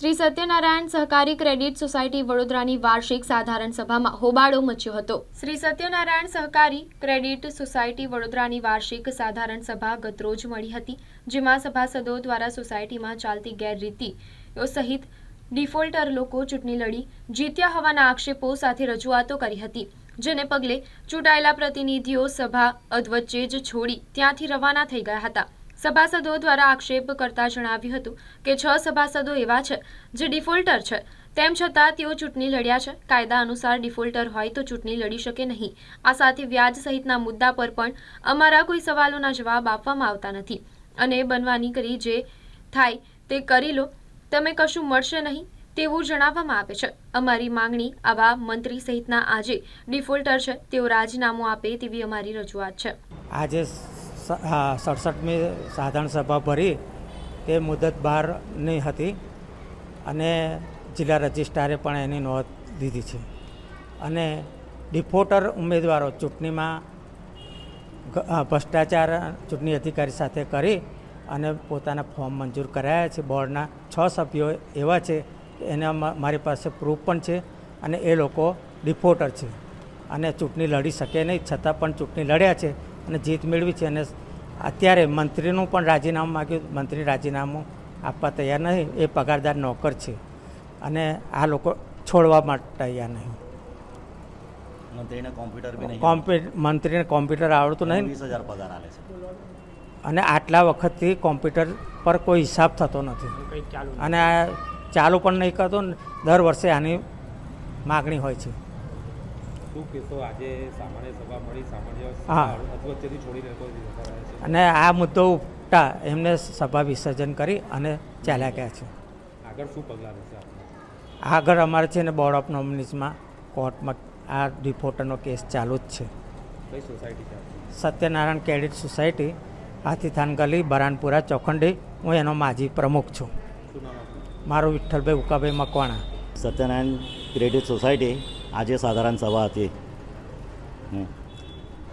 શ્રી સત્યનારાયણ સહકારી credit society વડોદરાની વાર્ષિક સાધારણ સભામાં હોબાળો મચ્યો હતો. શ્રી સત્યનારાયણ સહકારી ક્રેડિટ સોસાયટી વડોદરાની વાર્ષિક સાધારણ સભા ગતરોજ મળી હતી, જેમાં સભાસદો દ્વારા સોસાયટીમાં ચાલતી ગેરરીતિઓ સહિત ડિફોલ્ટર લોકો ચૂંટણી લડી, જીત્યા હોવાના આક્ષેપો સાથે રજૂઆતો કરી હતી, જેને પગલે ચૂંટાયેલા પ્રતિનિધિઓ સભા અધવચ્ચે જ છોડી ત્યાંથી રવાના થઈ ગયા હતા. સભાસદો દ્વારા આક્ષેપ કરતા જણાવ્યું હતું કે છ સભાસદો એવા છે જે ડિફોલ્ટર છે. તેમ છતાં તેઓ ચૂંટણી લડ્યા છે. કાયદા અનુસાર ડિફોલ્ટર હોય તો ચૂંટણી લડી શકે નહીં. આ સાથે વ્યાજ સહિતના મુદ્દા પર પણ અમારા કોઈ સવાલોના જવાબ આપવામાં આવતા નથી. અને બનવાની કરી જે થાય તે કરી લો. તમે કશું મળશે નહીં તેવું જણાવવામાં આવે છે. અમારી માંગણી આવા મંત્રી સહિતના આજે ડિફોલ્ટર છે તેઓ રાજીનામું આપે તેવી અમારી રજૂઆત છે. આજે આ સડસઠમી સાધારણ સભા ભરી તે મુદત બહારની હતી અને જિલ્લા રજિસ્ટ્રારે પણ એની નોંધ લીધી છે. અને ડિફોલ્ટર ઉમેદવારો ચૂંટણીમાં ભ્રષ્ટાચાર ચૂંટણી અધિકારી સાથે કરી અને પોતાના ફોર્મ મંજૂર કરાયા છે. બોર્ડના છ સભ્યો એવા છે એના મારી પાસે પ્રૂફ પણ છે અને એ લોકો ડિફોલ્ટર છે અને ચૂંટણી લડી શકે નહીં, છતાં પણ ચૂંટણી લડ્યા છે. અને જીત મેળવી છે અને અત્યારે મંત્રીનું પણ રાજીનામું માગ્યું. મંત્રી રાજીનામું આપવા તૈયાર નહીં. એ પગારદાર નોકર છે. અને આ લોકો છોડવા માટે તૈયાર નહીં. મંત્રીને કોમ્પ્યુટર મંત્રીને કોમ્પ્યુટર આવડતું નહીં. વીસ હજાર પગાર આલે છે. અને આટલા વખતથી કોમ્પ્યુટર પર કોઈ હિસાબ થતો નથી. અને આ ચાલુ પણ નહીં કરતો ને દર વર્ષે આની માગણી હોય છે શું કહેશો આજે સામાન્ય સભા મળી સામાન્ય હા. અને આ મુદ્દો ઉપટા એમને સભા વિસર્જન કરી અને ચાલ્યા ગયા છે. આગળ શું પગલાં રહેશે આગળ અમારે છે ને બોર્ડ ઓફ નોમિનીઝમાં કોર્ટમાં આ રિપોર્ટરનો કેસ ચાલુ જ છે. કઈ society Satyanarayan credit society Hathithan ગલી બરાનપુરા ચોખંડી. હું એનો માજી પ્રમુખ છું. મારું વિઠ્ઠલભાઈ ઉકાભાઈ મકવાણા. સત્યનારાયણ ક્રેડિટ સોસાયટી આજે સાધારણ સભા હતી.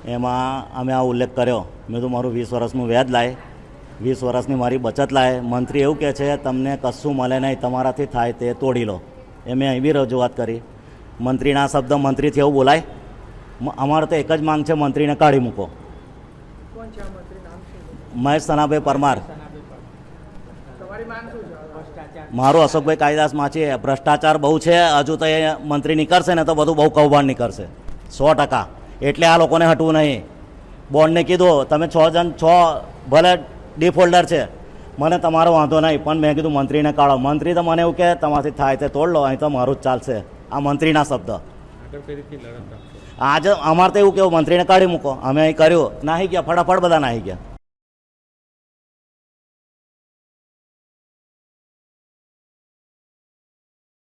એમાં અમે આ ઉલ્લેખ કર્યો. મેં તો મારું વીસ વર્ષનું વ્યાજ લાય. વીસ વર્ષની મારી બચત લાય. મંત્રી એવું કહે છે તમને કશું મળે નહીં તમારાથી થાય તે તોડી લો. એ મેં અહીં બી રજૂઆત કરી. મંત્રીના શબ્દ મંત્રીથી એવું બોલાય અમારે તો એક જ માંગ છે મંત્રીને કાઢી મૂકો. મહેશ સનાભાઈ પરમાર. મારું અશોકભાઈ કાલિદાસ માછી ભ્રષ્ટાચાર બહુ છે. હજુ તો એ મંત્રી નીકળશે ને તો બધું બહુ કૌભાંડ નીકળશે. સો ટકા. એટલે આ લોકોને હટવું નહીં. બોર્ડને કીધું તમે છ જણ છ ભલે ડિફોલ્ડર છે. મને તમારો વાંધો નહીં પણ મેં કીધું મંત્રીને કાઢો. મંત્રી તો મને એવું કે તમારાથી થાય તે તોડ લો અહીં તો મારું જ ચાલશે. આ મંત્રીના શબ્દ. આજે અમારે તો એવું કેવું મંત્રીને કાઢી મૂકો. અમે અહીં કર્યું. નાહી ગયા ફટાફટ બધા નાહી ગયા.